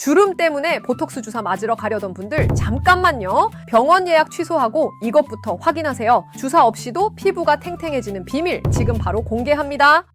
주름 때문에 보톡스 주사 맞으러 가려던 분들 잠깐만요. 병원 예약 취소하고 이것부터 확인하세요. 주사 없이도 피부가 탱탱해지는 비밀 지금 바로 공개합니다.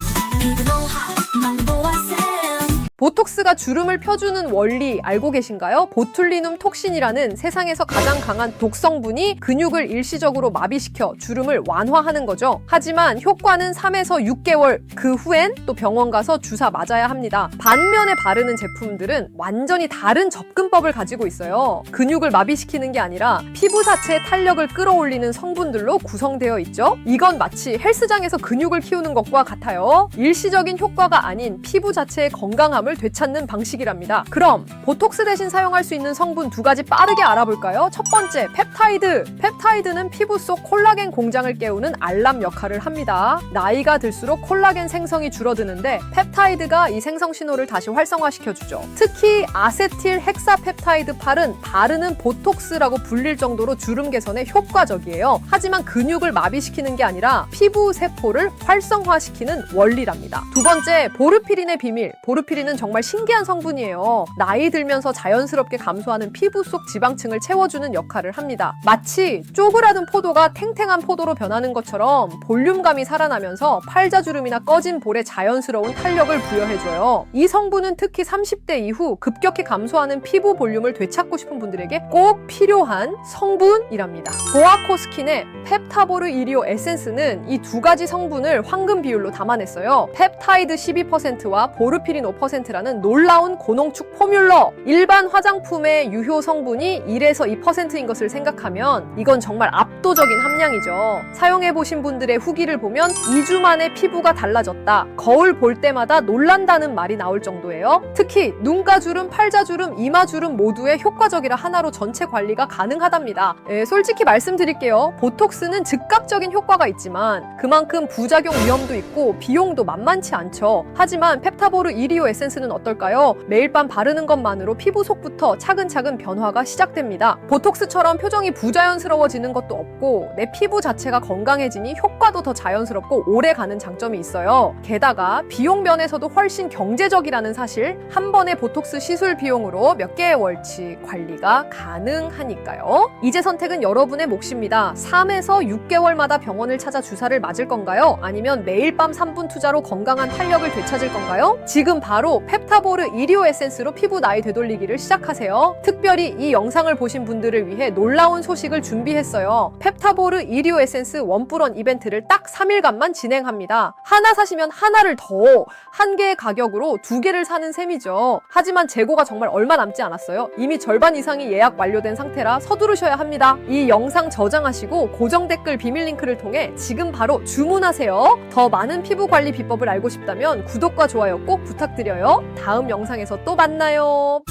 보톡스가 주름을 펴주는 원리 알고 계신가요? 보툴리눔 톡신이라는 세상에서 가장 강한 독성분이 근육을 일시적으로 마비시켜 주름을 완화하는 거죠. 하지만 효과는 3에서 6개월 그 후엔 또 병원 가서 주사 맞아야 합니다. 반면에 바르는 제품들은 완전히 다른 접근법을 가지고 있어요. 근육을 마비시키는 게 아니라 피부 자체의 탄력을 끌어올리는 성분들로 구성되어 있죠. 이건 마치 헬스장에서 근육을 키우는 것과 같아요. 일시적인 효과가 아닌 피부 자체의 건강함을 되찾는 방식이랍니다. 그럼 보톡스 대신 사용할 수 있는 성분 두 가지 빠르게 알아볼까요? 첫 번째, 펩타이드. 펩타이드는 피부 속 콜라겐 공장을 깨우는 알람 역할을 합니다. 나이가 들수록 콜라겐 생성이 줄어드는데 펩타이드가 이 생성 신호를 다시 활성화시켜주죠. 특히 아세틸 헥사펩타이드 팔은 바르는 보톡스라고 불릴 정도로 주름 개선에 효과적이에요. 하지만 근육을 마비시키는 게 아니라 피부 세포를 활성화시키는 원리랍니다. 두 번째, 보르피린의 비밀. 보르피린은 정말 신기한 성분이에요. 나이 들면서 자연스럽게 감소하는 피부 속 지방층을 채워주는 역할을 합니다. 마치 쪼그라든 포도가 탱탱한 포도로 변하는 것처럼 볼륨감이 살아나면서 팔자주름이나 꺼진 볼에 자연스러운 탄력을 부여해줘요. 이 성분은 특히 30대 이후 급격히 감소하는 피부 볼륨을 되찾고 싶은 분들에게 꼭 필요한 성분이랍니다. 보아코스킨의 펩타보르 이리오 에센스는 이 두 가지 성분을 황금 비율로 담아냈어요. 펩타이드 12%와 보르피린 5% 라는 놀라운 고농축 포뮬러. 일반 화장품의 유효 성분이 1에서 2%인 것을 생각하면 이건 정말 압도적인 함량이죠. 사용해보신 분들의 후기를 보면 2주 만에 피부가 달라졌다. 거울 볼 때마다 놀란다는 말이 나올 정도예요. 특히 눈가주름, 팔자주름, 이마주름 모두에 효과적이라 하나로 전체 관리가 가능하답니다. 예, 솔직히 말씀드릴게요. 보톡스는 즉각적인 효과가 있지만 그만큼 부작용 위험도 있고 비용도 만만치 않죠. 하지만 펩타보르 이리오 에센스는 어떨까요? 매일 밤 바르는 것만으로 피부 속부터 차근차근 변화가 시작됩니다. 보톡스처럼 표정이 부자연스러워지는 것도 없고 내 피부 자체가 건강해지니 효과도 더 자연스럽고 오래 가는 장점이 있어요. 게다가 비용 면에서도 훨씬 경제적이라는 사실, 한 번의 보톡스 시술 비용으로 몇 개의 월치 관리가 가능하니까요. 이제 선택은 여러분의 몫입니다. 3에서 6개월마다 병원을 찾아 주사를 맞을 건가요? 아니면 매일 밤 3분 투자로 건강한 탄력을 되찾을 건가요? 지금 바로 펩타보르 이리오 에센스로 피부 나이 되돌리기를 시작하세요. 특별히 이 영상을 보신 분들을 위해 놀라운 소식을 준비했어요. 펩타보르 이리오 에센스 원뿔원 이벤트를 딱 3일간만 진행합니다. 하나 사시면 하나를 더 한 개의 가격으로 두 개를 사는 셈이죠. 하지만 재고가 정말 얼마 남지 않았어요. 이미 절반 이상이 예약 완료된 상태라 서두르셔야 합니다. 이 영상 저장하시고 고정 댓글 비밀 링크를 통해 지금 바로 주문하세요. 더 많은 피부 관리 비법을 알고 싶다면 구독과 좋아요 꼭 부탁드려요. 다음 영상에서 또 만나요.